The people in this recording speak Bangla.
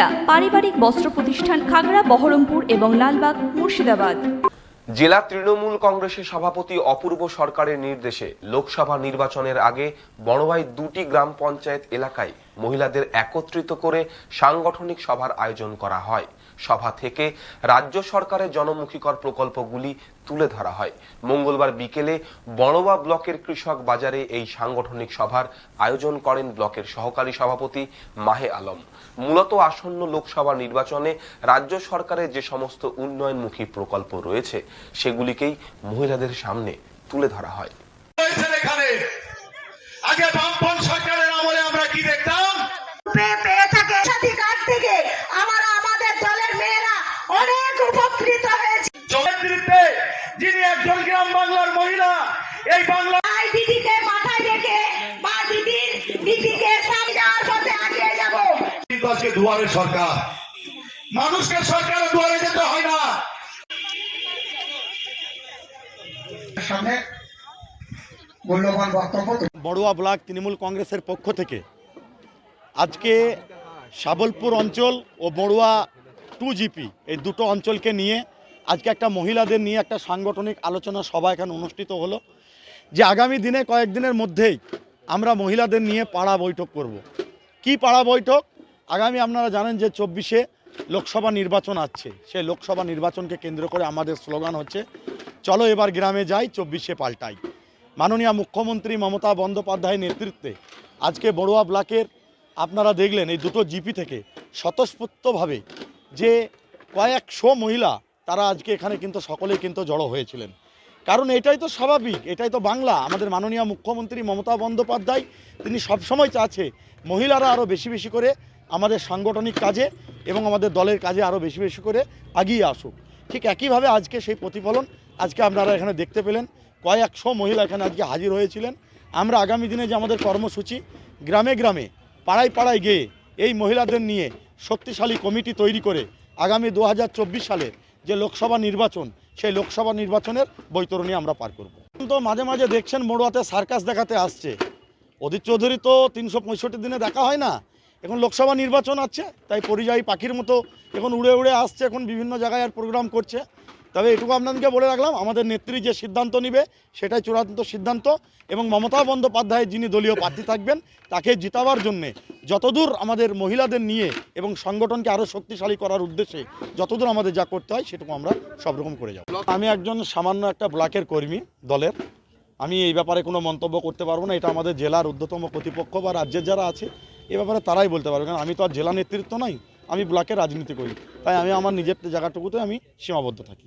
সহযোগিতা পারিবারিক বস্ত্র প্রতিষ্ঠান খাগড়া, বহরমপুর এবং লালবাগ, মুর্শিদাবাদ। জেলা তৃণমূল কংগ্রেসের সভাপতি অপূর্ব সরকারের নির্দেশে লোকসভা নির্বাচনের আগে বড়বাই দুটি গ্রাম পঞ্চায়েত এলাকায় মহিলাদের একত্রিত করে সাংগঠনিক সভার আয়োজন করা হয়। সভা থেকে রাজ্য সরকারের জনমুখীকর প্রকল্পগুলি তুলে ধরা হয়। মঙ্গলবার বিকেলে বড়বা ব্লকের কৃষক বাজারে এই সাংগঠনিক সভার আয়োজন করেন ব্লকের সহকারী সভাপতি মাহে আলম। মূলত আসন্ন লোকসভা নির্বাচনে রাজ্য সরকারের যে সমস্ত উন্নয়নমুখী প্রকল্প রয়েছে, সেগুলিকেই মহিলাদের সামনে তুলে ধরা হয়। গ্রাম বাংলার মহিলা। এই বাংলা দিদিকে মাথায় রেখে বা দিদির দিদিকে সামনে যাওয়ার পথে আগিয়ে যাব। কিন্তু আজকে দুয়ারে সরকার। মানুষকে সরকারের দুয়ারে যেতে হয় না। সামনে মূল্যবান বক্তব্য বড়ুয়া ব্লক তৃণমূল কংগ্রেসের পক্ষ থেকে আজকে সাবলপুর অঞ্চল ও বড়ুয়া টু জিপি এই দুটো অঞ্চলকে নিয়ে আজকে একটা মহিলাদের নিয়ে একটা সাংগঠনিক আলোচনা সভা এখানে অনুষ্ঠিত হলো, যে আগামী দিনে কয়েকদিনের মধ্যেই আমরা মহিলাদের নিয়ে পাড়া বৈঠক করব। কি পাড়া বৈঠক? আগামী আপনারা জানেন যে চব্বিশে লোকসভা নির্বাচন আছে সেই লোকসভা নির্বাচনকে কেন্দ্র করে আমাদের স্লোগান হচ্ছে, চলো এবার গ্রামে যাই, চব্বিশে পাল্টাই। মাননীয় মুখ্যমন্ত্রী মমতা বন্দ্যোপাধ্যায়ের নেতৃত্বে আজকে বড়ুয়া ব্লকের আপনারা দেখলেন এই দুটো জিপি থেকে স্বতঃস্ফূর্তভাবে যে কয়েকশো মহিলা তারা আজকে এখানে কিন্তু সকলেই কিন্তু জড়ো হয়েছিলেন। কারণ এটাই তো স্বাভাবিক, এটাই তো বাংলা। আমাদের মাননীয় মুখ্যমন্ত্রী মমতা বন্দ্যোপাধ্যায়, তিনি সবসময় চাচ্ছে মহিলারা আরও বেশি বেশি করে আমাদের সাংগঠনিক কাজে এবং আমাদের দলের কাজে আরও বেশি বেশি করে আগিয়ে আসুক। ঠিক একইভাবে আজকে সেই প্রতিফলন আজকে আপনারা এখানে দেখতে পেলেন। কয়েকশো মহিলা এখানে আজকে হাজির হয়েছিলেন। আমরা আগামী দিনে যে আমাদের কর্মসূচি, গ্রামে গ্রামে, পাড়ায় পাড়ায় গিয়ে এই মহিলাদের নিয়ে শক্তিশালী কমিটি তৈরি করে আগামী দু সালের যে লোকসভা নির্বাচন, সেই লোকসভা নির্বাচনের বৈতরণী আমরা পার করব। তো মাঝে মাঝে দেখছেন মড়ুয়াতে সার্কাস দেখাতে আসছে। অধীর চৌধুরী তো তিনশো পঁয়ষট্টি দিনে দেখা হয় না। এখন লোকসভা নির্বাচন আছে, তাই পরিযায়ী পাখির মতো এখন উড়ে উড়ে আসছে, এখন বিভিন্ন জায়গায় আর প্রোগ্রাম করছে। তবে এটুকু আপনাদেরকে বলে রাখলাম, আমাদের নেত্রী যে সিদ্ধান্ত নিবে, সেটাই চূড়ান্ত সিদ্ধান্ত এবং মমতা বন্দ্যোপাধ্যায় যিনি দলীয় প্রার্থী থাকবেন, তাকে জিতাবার জন্যে যতদূর আমাদের মহিলাদের নিয়ে এবং সংগঠনকে আরও শক্তিশালী করার উদ্দেশ্যে যতদূর আমাদের যা করতে হয়, সেটুকু আমরা সব রকম করে যাব। আমি একজন সামান্য একটা ব্লকের কর্মী দলের। আমি এই ব্যাপারে কোনো মন্তব্য করতে পারব না। এটা আমাদের জেলার ঊর্ধ্বতম কর্তৃপক্ষ বা রাজ্যের যারা আছে, এ ব্যাপারে তারাই বলতে পারবে। কারণ আমি তো আর জেলা নেতৃত্ব নই, আমি ব্লকের রাজনীতি করি। তাই আমি আমার নিজের জায়গাটুকুতে আমি সীমাবদ্ধ থাকি।